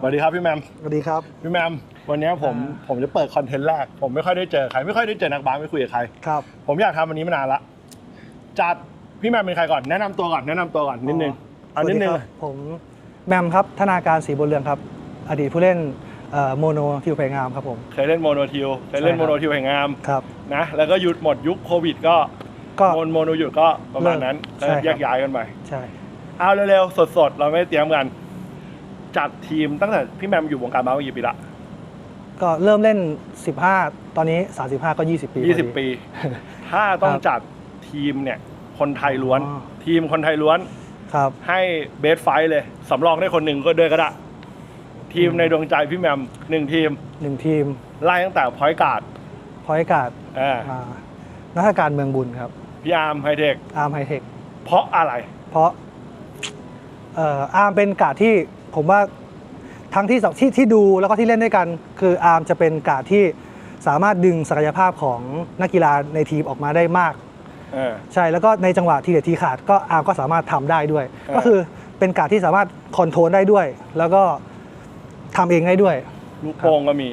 สวัสดีครับพี่แมมสวัสดีครับพี่แมมวันนี้ผมอ่าผมจะเปิดคอนเทนต์แรก ผมไม่ค่อยได้เจอใครไม่ค่อยได้เจอนักบาสไม่คุยกับใครครับผมอยากทำวันนี้มานานละจัดพี่แมมเป็นใครก่อนแนะนำตัวก่อนแนะนำตัวก่อนนิดนึงเอานิดนึงสวัสครับผมแมมครับธนาการศรีบุญเรืองครับ อดีตผู้เล่นโมโนทิวเพลงามครับผม เคยเล่นโมโนทิวเคยเล่นใช่โมครับโนทิวแห่งงามครับ นะแล้วก็หยุดหมดยุคโควิด ก็ก็ โมนโมโนหยุดก็ประมาณนั้นเลิกแล้วใช่ครับ แยกย้ายกันไปใช่ เอาเร็วๆสดๆ เราไม่ได้เตรียมกัน จัดทีมตั้งแต่พี่แมมอยู่วงการบาสมากี่ปีละ ก็เริ่มเล่น 15 ตอนนี้ 35 ก็ 20 ปีพอดี 20 ปี ถ้าต้องครับ จัดทีมเนี่ย คนไทยล้วนอ๋อทีมคนไทยล้วน ครับ ให้เบสไฟท์เลย สำรองได้คนหนึ่งก็เดินก็ได้ ทีมในดวงใจพี่แมมหนึ่งทีม หนึ่งทีมไล่ตั้งแต่พอยการ์ดพอยการ์ดอ่าอ่านักการเมืองบุญครับ พี่อาร์มไฮเทคอาร์มไฮเทคเพราะอะไร เพราะเอ่ออาร์มเป็นการ์ดที่ ผมว่าทั้งที่สองที่ที่ดูแล้วก็ที่เล่นด้วยกัน คืออาร์มจะเป็นการ์ดที่สามารถดึงศักยภาพของนักกีฬาในทีมออกมาได้มากเออ ใช่แล้วก็ในจังหวะทีเด็ดทีขาดก็อาร์มก็สามารถทำได้ด้วยออ ก็คือเป็นการดที่สามารถคอนโทรลได้ด้วย แล้วก็ทำเองได้ด้วย ลูกโป่งก็มี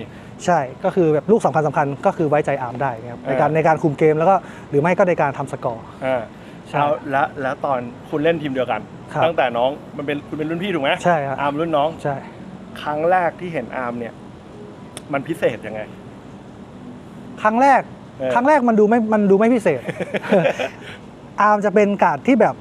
ใช่ก็คือแบบลูกสำคัญสำคัญก็คือไว้ใจอาร์มได้ครับในการเออ ในการคุมเกมแล้วก็หรือไม่ก็ในการทำสกอร์อ่า ใช่เอาแล้วแล้วตอนคุณเล่นทีมเดียวกัน ครับตั้งแต่น้องมันเป็นคุณเป็นรุ่นพี่ถูกไหมใช่ครับ อาร์มรุ่นน้อง ใช่ ครั้งแรกที่เห็นอาร์มเนี่ย มันพิเศษยังไงครั้งแรก เออ ครั้งแรกมันดูไม่ มันดูไม่พิเศษ อาร์มจะเป็นการดที่แบบ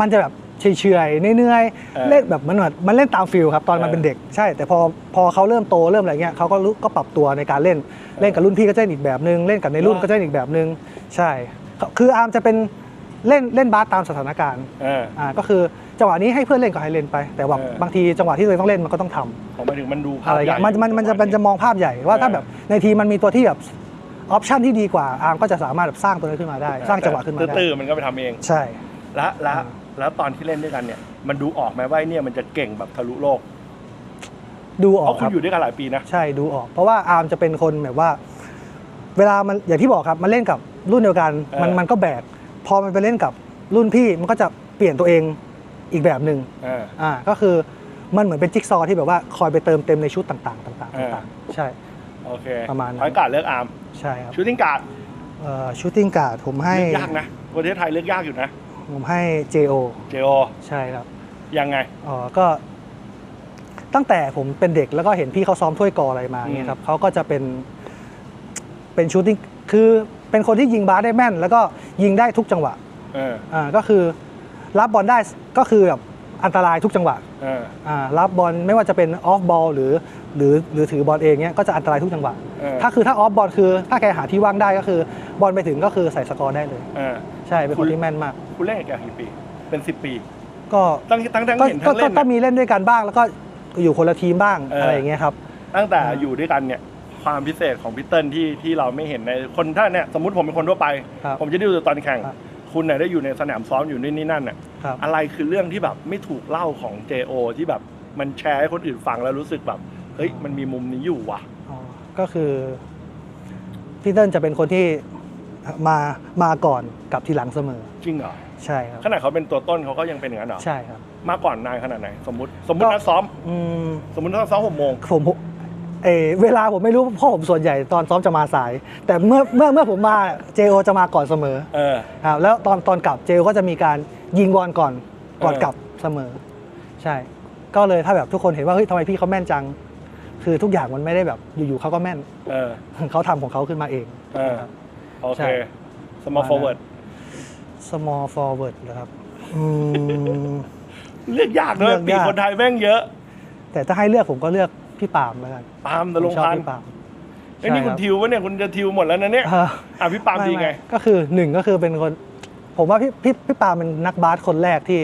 มันจะแบบเฉยๆเนื่อยเออๆเล่นแบบมันเหมือนมันเล่นตามฟิลครับตอนมันเออเป็นเด็กใช่ แต่พอพอเขาเริ่มโตเริ่มอะไรเงี้ยเขาก็รู้ก็ปรับตัวในการเล่นเล่นกับรุ่นพี่ก็จะเล่นอีกแบบนึงเล่นกับในรุ่นว่าก็จะเล่นอีกแบบนึงใช่ คืออาร์มจะเป็น เล่นเล่นบาสตามสถานการณ์เออ อ่าก็คือจังหวะนี้ให้เพื่อนเล่นก็ให้เล่นไป แต่ว่าเออ บางทีจังหวะที่ตัวเองต้องเล่นมันก็ต้องทำผมหมายถึงมันดูภาพอะไรใหญ่เงี้ยมันมันมันจะมันจะมองภาพใหญ่ว่าถ้าแบบในทีมมันมีตัวที่แบบออปชันที่ดีกว่าอาร์มก็จะสามารถแบบสร้างตัวนั้นขึ้นมาได้ สร้างจังหวะขึ้นมาได้ตื้อๆมันก็ไปทำเอง ใช่ แล้วแล้วอ่าแล้วตอนที่เล่นด้วยกันเนี่ย มันดูออกไหมว่าไอ้เนี่ยมันจะเก่งแบบทะลุโลก ดูอเพอกราะคคุณรับอยู่ด้วยกันหลายปีนะ ใช่ดูออก เพราะว่าอาร์มจะเป็นคนแบบว่า เวลามันอย่างที่บอกครับ มันเล่นกับรุ่นเดียวกัน มันเออมันก็แบก พอมันไปเล่นกับรุ่นพี่มันก็จะเปลี่ยนตัวเองอีกแบบหนึ่งเออ อ่าก็คือมันเหมือนเป็นจิ๊กซอว์ที่แบบว่าคอยไปเติมเต็มในชุดต่างๆ ต่างๆเออต่างๆใช่ โอเคประมาณนั้น พอยการ์ดเลือกอาร์มใช่ครับชูติ้งการ์ดชูตติ้งการ์ดผมให้เลือกยากนะประเทศไทยเลือกยากอยู่นะผมให้ JO เจโอใช่ครับยังไงอ๋อก็ ตั้งแต่ผมเป็นเด็กแล้วก็เห็นพี่เขาซ้อมถ้วยกออะไรมาอืมเนี่ยครับเขาก็จะเป็นเป็นชูตติ้งคือ เป็นคนที่ยิงบาสได้แม่น แล้วก็ยิงได้ทุกจังหวะเอออ่าก็คือรับบอลได้ก็คือแบบอันตรายทุกจังหวะเอออ่ารับบอลไม่ว่าจะเป็นออฟบอลหรือหรือหรือถือบอลเองเนี้ยก็จะอันตรายทุกจังหวะ เออถ้าคือถ้าออฟบอลคือถ้าแกหาที่ว่างได้ก็คือบอลไปถึงก็คือใส่สกอร์ได้เลย เออใช่เป็นคุคนณที่แม่นมาก คุณเล่นกับแกกี่ปี เป็นสิบปี ก็ตั้งตั้งตั้งก็เห็นก็ทั้งเล่ก็นก็นะมีเล่นด้วยกันบ้างแล้วก็อยู่คนละทีมบ้างเอออ อะไรอย่างเงี้ยครับ ตั้งแต่อ่าอยู่ด้วยกันเนี่ย ความพิเศษของพี่เติ้ลที่ที่เราไม่เห็นในคนถ้าเนี่ยสมมติผมเป็นคนทั่วไป ครับผมจะได้ดูตอนแข่ง ครับคุณเนี่ยได้อยู่ในสนามซ้อมอยู่นี่นี่นั่นน่ะครับ อะไรคือเรื่องที่แบบไม่ถูกเล่าของ JO ที่แบบมันแชร์ให้คนอื่นฟังแล้วรู้สึกแบบเฮ้ยมันมีมุมนี้อยู่ว่ะ อ๋อก็คือพี่เติ้ลจะเป็นคนที่มามาก่อนกับทีหลังเสมอ จริงเหรอใช่ครับ ขนาดเขาเป็นตัวต้นเขาก็ยังเป็นอย่างนั้นเหรอใช่ครับ มาก่อนนายขนาดไหน สมมติสมมติก็ นัดซ้อม อืมสมมตินัดซ้อมหกโมงผม เออเวลาผมไม่รู้เพราะผมส่วนใหญ่ตอนซ้อมจะมาสาย แต่เมื่อเมื่อเมื่อผมมาเจโอจะมาก่อนเสมอเออครับแล้วตอนตอนกลับเจโอก็จะมีการยิงบอลก่อนก่อนเออกลับเสมอ ใช่ ก็เลยถ้าแบบทุกคนเห็นว่าเฮ้ยทำไมพี่เขาแม่นจัง คือทุกอย่างมันไม่ได้แบบอยู่ๆเขาก็แม่นเออเขาทำของเขาขึ้นมาเองเออครับโอใช่เค small forward small forward นะครับอืมเลือกยากเลยเลือกปียากคนไทยแม่งเยอะ แต่ถ้าให้เลือกผมก็เลือก พี่ปาล์มแล้วกันปาล์มตะลงผมชอบพันพี่ปาล์มไอ้ยนี่ใช่คุคณรับทิววะเนี่ยคุณจะทิวหมดแล้วนะเนี่ยเอออะพี่ปาล์มไม่ดีไงไม่ก็คือหนึ่งก็คือเป็นคน ผมว่าพี่พี่พี่ปาล์มเป็นนักบาสคนแรกที่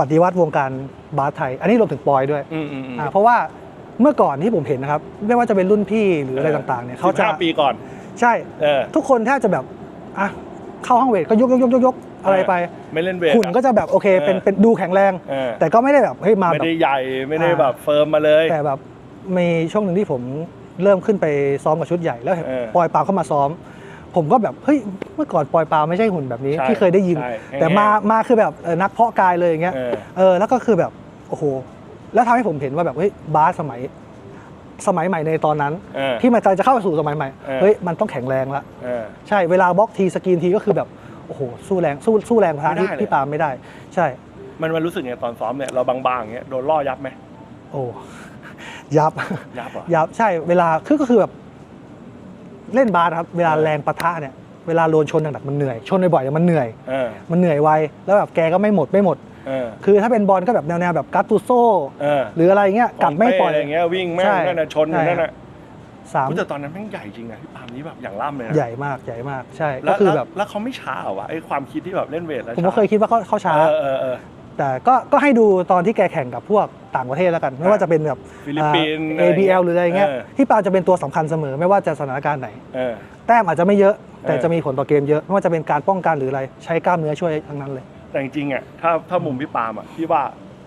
ปฏิวัติวงการบาสไทย อันนี้รวมถึงปอยด้วยอืมอืมอืมอ่าเพราะว่าเมื่อก่อนที่ผมเห็นนะครับ ไม่ว่าจะเป็นรุ่นพี่หรืออะไรต่างๆเนี่ยเขาจะสิบห้ปีก่อน ใช่ เออ ทุกคนแทบจะแบบอะเข้าห้องเวทก็ยกยกยกยกยก อะไรไปไม่เล่นเวทหุ่นก็จะแบบโอเคเป็นเออเป็นดูแข็งแรงเออแต่ก็ไม่ได้แบบเฮ้ยมาไม่แบบได้ใหญ่ไม่ได้อ่าแบบเฟิร์มมาเลย แต่แบบมีช่วงหนึ่งที่ผมเริ่มขึ้นไปซ้อมกับชุดใหญ่แล้วเห็นเออปอยปาล์มเข้ามาซ้อม ผมก็แบบเฮ้ยเมื่อก่อนปอยปาล์มไม่ใช่หุ่นแบบนี้ใช่ที่เคยได้ยินใช่แต่แห้งๆมามาคือแบบเออนักเพาะกายเลยอย่างเงี้ยเออเออแล้วก็คือแบบโอ้โหแล้วทำให้ผมเห็นว่าแบบเฮ้ยบาสสมัยสมัยใหม่ในตอนนั้นเออที่มันจะเข้าสู่สมัยใหม่เออเฮ้ยมันต้องแข็งแรงละเออใช่เวลาบล็อกทีสกรีนทีก็คือแบบ โอ้โหสู้แรงสู้สู้แรงพระไม่ได้ที่เลยที่ปาล์มไม่ได้ ใช่ มันมันรู้สึกไงตอนซ้อมเนี่ยเราบางๆอย่างเงี้ยโดนล่อยับไหมโอ้ยับ ยับเหรอ ยับใช่เวลาคือก็คือแบบเล่นบาสครับเวลาเออ แรงปะทะเนี่ยเวลาโดนชนหนักๆมันเหนื่อยชนบ่อยๆมันเหนื่อย เออมันเหนื่อยไวแล้วแบบแกก็ไม่หมดไม่หมด เออคือถ้าเป็นบอลก็แบบแนวๆแบบกัตตูโซเออหรืออะไรเงี้ยกัดไม่ปล่อยะไรเงี้ยวิ่งแม่งใช่นั่นน่ะชนอยู่ใช่ นั่นน่ะ สามอุ๊ยแต่ตอนนั้นแม่งใหญ่จริงนะพี่ปาล์มนี่แบบอย่างล่ำเลยนะใหญ่มากใหญ่มากใช่แล้ก็วคือแล้วแบบแล้วเขาไม่ช้าเหรอวะไอ้ความคิดที่แบบเล่นเวทแล้วผมก็เคยคิดว่าเขาเขาช้าเออเออเออแต่ก็ก็ให้ดูตอนที่แกแข่งกับพวกต่างประเทศแล้วกัน ไม่ว่าจะเป็นแบบฟิลิปปินส์อ่า ABL หรืออะไรเงี้ยเออที่ปาล์มจะเป็นตัวสำคัญเสมอไม่ว่าจะสถานการณ์ไหนเออแต้มอาจจะไม่เยอะ แต่เออจะมีผลต่อเกมเยอะไม่ว่าจะเป็นการป้องกันหรืออะไรใช้กล้ามเนื้อช่วยทั้งนั้นเลย แต่จริงๆอะถ้าถ้ามุมพี่ปาล์มอะพี่ว่า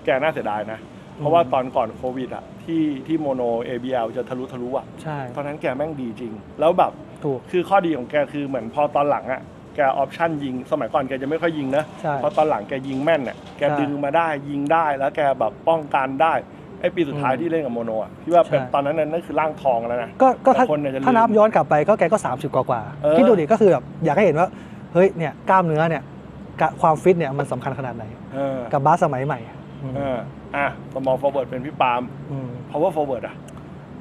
แกน่าเสียดายนะ เพราะว่าตอนก่อนโควิดอะที่ที่โมโน ABL จะทะลุทะลุอะใช่ตอนนั้นแกแม่งดีจริง แล้วแบบถูกคือข้อดีของแกคือเหมือนพอตอนหลังอะแกออปชั่นยิง สมัยก่อนแกจะไม่ค่อยยิงนะใช่พอตอนหลังแกยิงแม่นอะแกใช่ดึงมาได้ยิงได้แล้วแกแบบป้องกันได้ไอ้ปีสุดท้ายอืมที่เล่นกับโมโนอะพี่ว่าเป็นใช่ตอนนั้นนั่นคือร่างทองแล้วนะก็ก็ถ้าแต่คนเนี่ยจะลืมถ้านับย้อนกลับไปก็แกก็ 30 กว่ากว่าเออคิดดูดิก็คือแบบอยากให้เห็นว่าเฮ้ยเนี่ยกล้ามเนื้อเนี่ยกะความฟิตเนี่ยมันสำคัญขนาดไหนเออกับบาสสมัยใหม่อืม เอออะสมองฟอร์เวิร์ดเป็นพี่ปาล์มม power forward อะ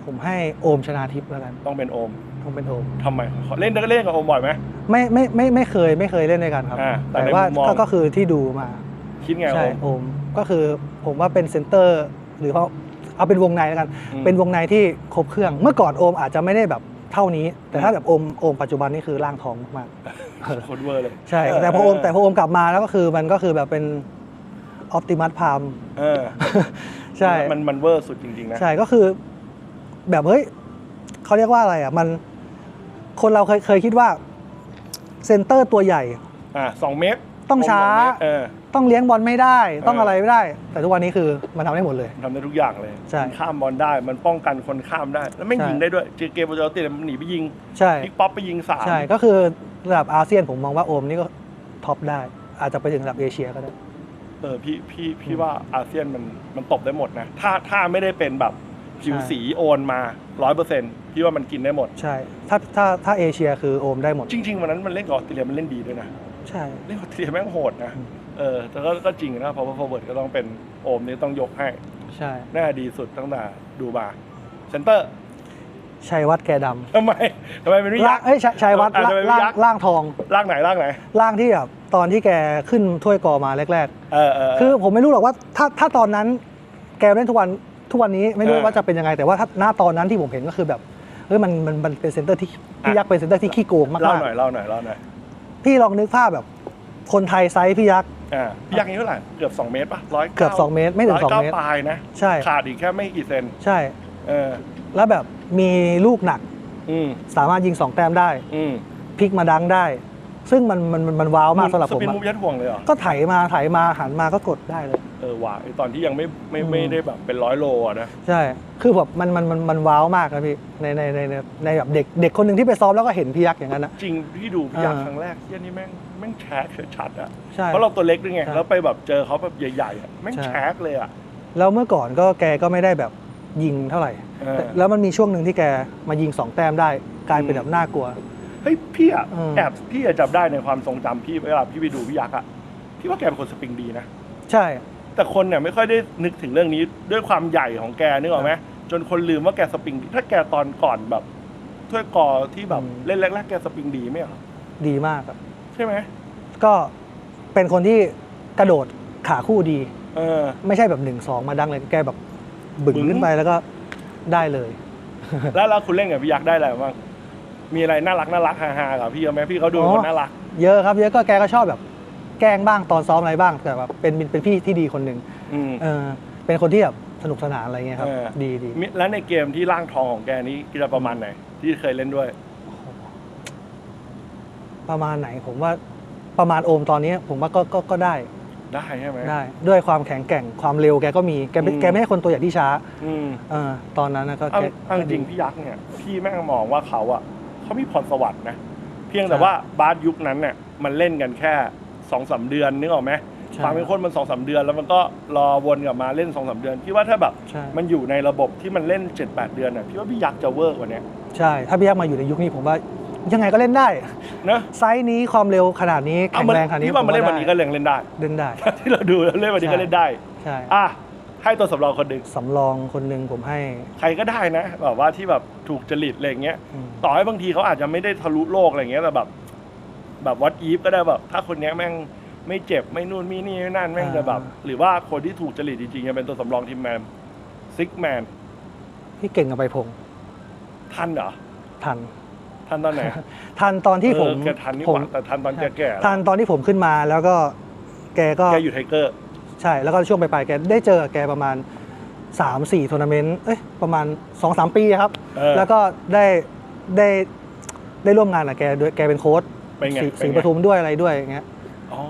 ผมให้โอมชนาทิพย์แล้วกันต้องเป็นโอมผมเป็นโอม ทำไมเล่นได้เล่นกับโอมบ่อยไหม ไม่ไม่ไม่ไม่เคยไม่เคยเล่นด้วยกันครับ อ่าแต่แต่ในว่ามุมมอง ก็ก็คือที่ดูมา คิดไงโอใช่ม โอมก็คือผมว่าเป็นเซนเตอร์ หรือเขาเอาเป็นวงในแล้วกัน อืมเป็นวงในที่ครบเครื่อง เมื่อก่อนโอมอาจจะไม่ได้แบบเท่านี้ แต่ถ้าแบบโอมโอมปัจจุบันนี่คือร่างทองมากๆเออโคตรเวอร์เลยใช่ แต่พอโอมแต่พอโอมกลับมาแล้วก็คือมันก็คือแบบเป็น ออ t ติมัสพามเออใช่มันมันเวอร์สุดจริงๆนะ ใช่ก็คือ แบบเฮ้ยเขาเรียกว่าอะไรอะ มันคนเราเคยเคยคิดว่า เซนเตอร์ตัวใหญ่ อะสองเมตร ต้องช้าสองเมตรเออต้องเลี้ยงบอลไม่ได้ ต้องเออออะไรไม่ได้ แต่ทุกวันนี้คือมันทำได้หมดเลยทำได้ทุกอย่างเลยใช่มันข้ามบอลได้ มันป้องกันคนข้ามได้ แล้วไม่งใช่ยิงได้ด้วย เจอเกมปกติมันหนีไปยิง ใช่พิกป๊อปไปยิงสามใช่ ก็คือระดับอาเซียนผมมองว่าโอมนี่ก็ท็อปได้ อาจจะไปถึงระดับเอเชียก็ได้ เออพี่พี่พี่ว่าอาเซียนมันมันตบได้หมดนะ ถ้าถ้าไม่ได้เป็นแบบผิวใช่สีโอนมาร้อยเปอร์เซ็นต์พี่ว่ามันกินได้หมด ใช่ ถ้าถ้าถ้าเอเชียคือโอมได้หมด จริง ๆ วันนั้นมันเล่นกับออสเตรเลียมันเล่นดีด้วยนะ ใช่ เล่นกับออสเตรเลียแม่งโหดนะอืมเออ แต่ก็ก็จริงนะเพราะว่าฟอร์เวิร์ดก็ต้องเป็นโอมนี่ต้องยกให้ ใช่น่าดีสุดตั้งแต่ดูมาเซนเตอร์ ชัยวัฒน์แกดทำไมทำไมเป็นวิำยัล่ากงเอ้ยชัยชัยวัฒน์อะทำไมล่างวิยักษ์ ล่างทอง ร่างไหนร่างไหนล่างที่แบบตอนที่แกขึ้นถ้วยกอมาแรก เออเออ ๆ คือผมไม่รู้หรอกว่าถ้าถ้าตอนนั้นแกเล่นทุกวันทุกวันนี้ไม่รู้เออว่าจะเป็นยังไง แต่ว่าถ้าหน้าตอนนั้นที่ผมเห็นก็คือแบบเฮ้ยมันมันมันเป็นเซนเตอร์ที่พี่อะ ยักษ์เป็นเซนเตอร์ที่ขี้โกงมากเล่าๆหน่อยเล่าหน่อยเล่าหน่อยพี่ลองนึกภาพแบบ คนไทยไซส์พี่ยักษ์ อ่าพี่ยักษ์นี่เท่าไหร่เกือบ 2 เมตรป่ะร้อยเกือบ2เมตรไม่ถึง2เมตร ปลายนะ ใช่ ขาดอีกแค่ไม่กี่เซนใช่ เออ แล้วแบบ มีลูกหนัก อืมสามารถยิง2แต้มได้อืมพลิกมาดังได้ ซึ่งมันมันมันมันว้าวมากสำหรับสผมปินอะมุกยัดห่วงเลยเหรอ ก็ไถมาไถมาหันมาก็กดได้เลย เออว่ะไอตอนที่ยังไม่ไม่อืม ไม่ได้แบบเป็นร้อยโลอะนะ ใช่ คือแบบมันมันมันมันว้าวมากนะพี่ในในในในในแบบเด็กเด็กคนหนึ่งที่ไปซ้อมแล้วก็เห็นพี่ยักษ์อย่างนั้นนะจริงพี่ดูพี่ยักษ์อ่าครั้งแรกเที่ยนี่แม่งแม่งแชกชัดๆอะใช่ เพราะเราตัวเล็กด้วยไงใช่แล้วไปแบบเจอเขาแบบใหญ่ๆอะแม่งใช่ แชกเลยอะแล้วเมื่อก่อนก็แกก็ไม่ได้แบบ ยิงเท่าไหร่ เออแต่แล้วมันมีช่วงหนึ่งที่แกมายิงสองแต้มได้กลายเป็นอืมแบบน่ากลัว เฮ้ยพี่อะอืมแอบพี่อะจับได้ในความทรงจำพี่เวลาพี่ไปดูพี่ยักษ์อะพี่ว่าแกเป็นคนสปริงดีนะ ใช่ แต่คนเนี่ยไม่ค่อยได้นึกถึงเรื่องนี้ด้วยความใหญ่ของแกนึกออกไหมจนคนลืมว่าแกสปริงดีถ้าแกตอนก่อนแบบถ้วยกอที่แบบอืม เล่นแรกๆแกสปริงดีไหมเหรอดีมากครับใช่ไหมก็เป็นคนที่กระโดดขาคู่ดี เออ ไม่ใช่แบบหนึ่งสองมาดังเลยแกแบบ บึ่งบึ๋งขึ้นไปแล้วก็ได้เลย แล้วแล้วคุณเล่นกับพี่ยักษ์ได้อะไรบ้างมีอะไรน่ารักน่ารักฮาๆกับพี่เขาไหมพี่เขาดูเป็นคนน่ารัก เยอะครับ เยอะก็แกก็ชอบแบบ แกล้งบ้างตอนซ้อมอะไรบ้างแต่แบบเป็นเป็นพี่ที่ดีคนหนึ่งอืมเออเป็นคนที่แบบสนุกสนานอะไรเงี้ยครับเออดีดีมิแล้วในเกมที่ร่างทองของแกนี้จะประมาณไหน ที่เคยเล่นด้วย ประมาณไหนผมว่าประมาณโอมตอนนี้ ผมว่าก็ก็ก็ได้ ได้ใช่ไหมได้ ด้วยความแข็งแกร่งความเร็วแกก็มีแกไม่อืมแกไม่ใช่คนตัวใหญ่ที่ช้าอืมเออตอนนั้นนะก็เอาแกเอาจริงๆพี่ยักษ์เนี่ยพี่แม่งมองว่าเขาอะเขามีพรสวรรค์นะเพียงแต่ใช่ว่าบาสยุคนั้นเนี่ยมันเล่นกันแค่สองสามเดือนนึกออกไหมใช่ความเป็นคนมันสองสามเดือนแล้วมันก็รอวนกลับมาเล่นสองสามเดือนพี่ว่าถ้าแบบใช่มันอยู่ในระบบที่มันเล่น7-8เดือนอะพี่ว่าพี่ยักษ์จะเวิร์กกว่าเนี้ยใช่ถ้าพี่ยักษ์มาอยู่ในยุคนี้ผมว่า ยังไงก็เล่นได้นะไซส์นี้ความเร็วขนาดนี้เอาแข็งมันแรงขนาดนี้พี่ว่ามันเล่นวันนี้ก็ได้เล่นเล่นได้เล่นได้ ที่เราดูแล้วเล่นวันนี้ก็เล่นได้ใช่อะให้ตัวสำรองคนหนึ่งสำรองคนหนึ่งผมให้ ใครก็ได้นะแบบว่าที่แบบถูกจริตอะไรอย่างเงี้ยอืมต่อให้บางทีเขาอาจจะไม่ได้ทะลุโลกอะไรเงี้ยแต่แบบ แบบวัดอีฟก็ได้แบบ ถ้าคนเนี้ยแม่งไม่เจ็บไม่นู่นไม่นี่ไม่นั่นแม่งจะแบบ หรือว่าคนที่ถูกจริตจริงๆจะเป็นตัวสำรองทีมแมนซิกแมนพี่เก่งกับไปพงษ์ทันเหรอทัน ทันตอนไหนทันตอนที่ผมเออแกทันนี่ผหมว่าแต่ทันตอนแกแก่ทันตอนที่ผมขึ้นมาแล้วก็แกก็แกอยู่ไทเกอร์ ใช่แล้วก็ช่วงปลายๆแกได้เจอกับแกประมาณ 3 4ทัวร์นาเมนต์เอ้ยประมาณ 2-3 ปีครับ เออแล้วก็ได้ได้ได้ร่วมงานกับแกด้วยแกเป็นโค้ชเป็นไงสีเป็นสีไงปทุมด้วยอะไรด้วยอย่างเงี้ยอ๋อ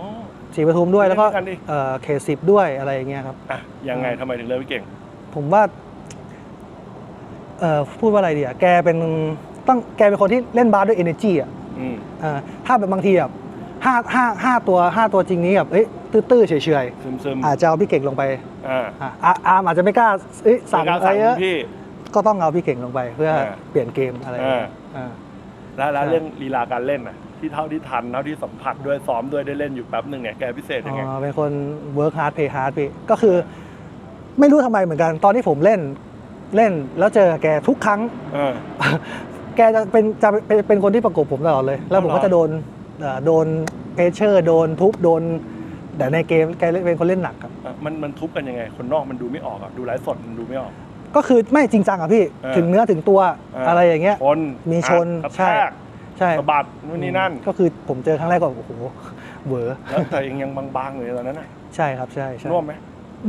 สีปทุมด้วยแล้วก็เล่นด้วยกันดิ เอ่อเคสิบด้วยอะไรอย่างเงี้ยครับ อะยังไงทำไมถึงเลิกพี่เก่ง ผมว่าเอ่อพูดว่าอะไรดีอะแกเป็น ต้องแกเป็นคนที่เล่นบาสด้วย energy อะอืมเอ่อถ้าแบบบางทีแบบห้าห้าห้าตัวห้าตัวจริงนี้แบบเอ้ยตื้อๆเฉยซึมซึมๆอาจจะเอาพี่เก่งลงไปอ่าอะอะอาร์มอาจจะไม่กล้าเอ้ยสั่งไม่กล้าอะไรเยอะ พี่ ก็ต้องเอาพี่เก่งลงไปเพื่ออ่าเปลี่ยนเกมอะไรอย่างเงี้ยอ่าอ่าแล้วแล้วใช่ เรื่องลีลาการเล่นน่ะที่เท่าที่ทันเท่าที่สัมผัสด้วยซ้อมด้วยได้เล่นอยู่แป๊บหนึ่งเนี่ยแกพิเศษยังไง อ๋อเป็นคน work hard play hard พี่ก็คือ ไม่รู้ทำไมเหมือนกันตอนที่ผมเล่นเล่นแล้วเจอแกทุกครั้ง เออแกจะเป็นจะเป็นเป็นคนที่ประกบผมตลอดเลย แล้วผมอ๋อเหรอก็จะโดนเอ่อโดนเพเชอร์โดนทุบโดน แต่ในเกมแกเป็นคนเล่นหนักครับอะมันมันทุบกันยังไง คนนอกมันดูไม่ออกอะดูไลฟ์สดมันดูไม่ออก ก็คือไม่จริงจังอะพี่เออถึงเนื้อถึงตัวเอออ อะไรอย่างเงี้ย ชนมีชนอะกระใช่ แทกใช่สะบัดนู่นนี่นั่นก็คือผมเจอครั้งแรกก็โอ้โหเหวอแล้วแต่ยังยังบางๆอยู่เลยตอนนั้นน่ะใช่ครับใช่ใช่น่วมไหม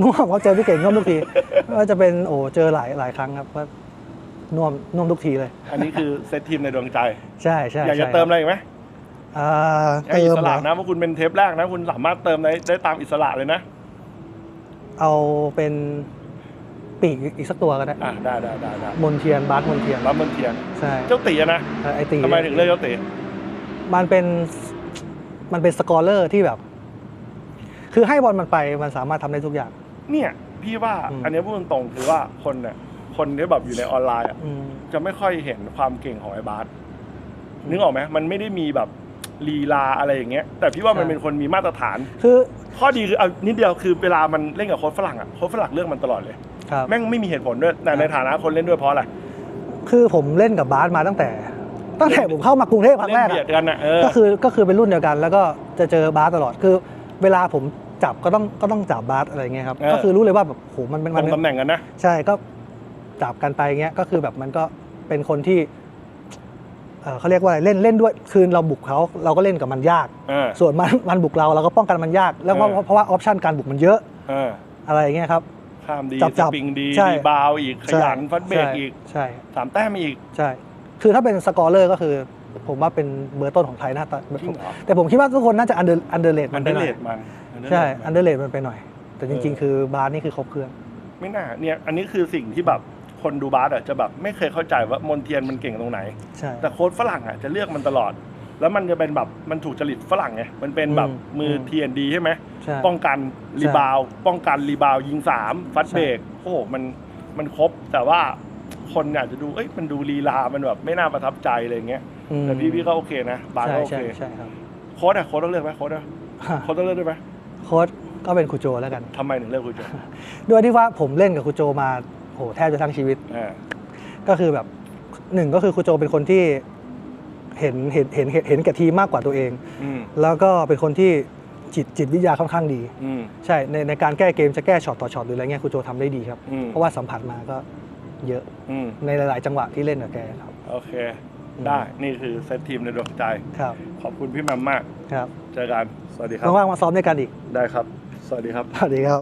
น่วมเขาเจอพี่เก่งน่วมทุกทีไม่ว่าจะเป็นโอ้เจอหลายหลายครั้งครับว่า น่วมน่วมทุกทีเลย อันนี้คือเซตทีมในดวงใจ ใช่ใช่อยากจะใช่เติมอะไรอีกไหมอ่าให้เติอิมสเหรระอนะเพราะคุณเป็นเทปแรกนะ คุณสามารถเติมได้ได้ตามอิสระเลยนะเอาเป็นปีกอีกสักตัวก็ได้อะได้ได้ได้ได้มนเทียนบาสมนเทียนรับมันเทียน ใช่เจ้าตีอะนะไอตี ทำไมถึงเลือกเจ้าตีมันเป็นมันเป็นสกอร์เลอร์ที่แบบ คือให้บอลมันไปมันสามารถทำได้ทุกอย่าง เนี่ย พี่ว่าอืม อันนี้พูดตรงๆคือว่าคนเนี่ย คนที่แบบอยู่ในออนไลน์อะอืม จะไม่ค่อยเห็นความเก่งของไอ้บาสนึกออกไหมมันไม่ได้มีแบบลีลาอะไรอย่างเงี้ย แต่พี่ว่ามันใช่ เป็นคนมีมาตรฐาน คือข้อดีคือเอานิดเดียวคือเวลามันเล่นกับโค้ชฝรั่งอะโค้ชฝรั่งเลือกมันตลอดเลย ครับ แม่งไม่มีเหตุผลด้วยแต่ในฐานะคนเล่นด้วยเพราะอะไรคือผมเล่นกับบาสมาตั้งแต่ ตั้งแต่ผมเข้ามากรุงเทพครั้งเล่แรนกเบียอะดกันอะเออก็คือก็คือเป็นรุ่นเดียวกัน แล้วก็จะเจอบาสตลอดคือเวลาผมจับก็ต้องก็ต้องจับบาสอะไรเงี้ยครับเออก็คือรู้เลยว่าแบบโหมันเป็นตมัรนงตำแหน่งกันนะ ใช่ก็ จับกันไปเงี้ยก็คือแบบมันก็เป็นคนที่เอ่อเขาเรียกว่าอะไรเล่นเล่นด้วยคือเราบุกเขาเราก็เล่นกับมันยากเออส่วนมันมันบุกเราเราก็ป้องกันมันยาก แล้วเพราะเออเพราะว่าออปชันการบุกมันเยอะเอออะไรอย่างเงี้ยครับข้ามดีจับสจับปริงดีใช่รีบาวด์อีกขยันใช่ฟัดเบรกใช่อีกใช่สามแต้มอีกใช่คือถ้าเป็นสกอร์เลอร์ก็คือ ผมว่าเป็นเบอร์ต้นของไทยหน้าตาจริงเหรอแต่ผมคิดว่าทุกคนน่าจะอันเดอร์อันเดอร์เลดอัมันนเดไปอร์หน่เลอยดมัน underrate ใช่มันอันเดอร์เลดมันไปหน่อย แต่จริงเออๆคือบาสนี่คือครบเครื่องไม่น่าเนี่ยอันนี้คือสิ่งที่แบบ คนดูบาสอะจะแบบไม่เคยเข้าใจว่ามนเทียนมันเก่งตรงไหน ใช่ แต่โค้ชฝรั่งอะจะเลือกมันตลอด แล้วมันจะเป็นแบบมันถูกจริตฝรั่งไงมันเป็นแบบอืมมืออืมเทียนดีใช่ไหมใช่ป้องกันรีบาวด์ป้องกันรีบาวด์ยิงสามฟัดใช่เบรกโอ้โหมันมันครบแต่ว่าคนอาจจะดูเอ้ยมันดูลีลามันแบบไม่น่าประทับใจอะไรอย่างเงี้ยอืม แต่พี่พี่ก็โอเคนะบาสใช่ก็โอใช่เคใช่ครับ โค้ชอะโค้ชต้องเลือกไหมโค้ชอะโค้ชต้องเลือกด้วยไหมโค้ชก็เป็นครูโจแล้วกัน ทำไมถึงเลือกคุณโจ ด้วยที่ว่าผมเล่นกับครูโจมา โหแทบจะทั้งชีวิตอ่าก็คือแบบหนึ่งก็คือครูโจเป็นคนที่เห็นเห็นเห็นเห็นเห็นแก่ทีมมากกว่าตัวเอง อืมแล้วก็เป็นคนที่จิตจิตวิทยาค่อนข้างดี อืมใช่ในในการแก้เกมจะแก้ช็อตต่อช็อตหรืออะไรเงี้ยครูโจทำได้ดีครับ อืมเพราะว่าสัมผัสมาก็เยอะอืมในหลาย ๆ จังหวะที่เล่นกับแกครับโอเค ได้นี่คือเซตทีมในดวงใจ ครับขอบคุณพี่แมมมาก ครับเจอกัน สวัสดีครับ ว่างๆมาซ้อมด้วยกันอีกได้ครับ สวัสดีครับ สวัสดีครับ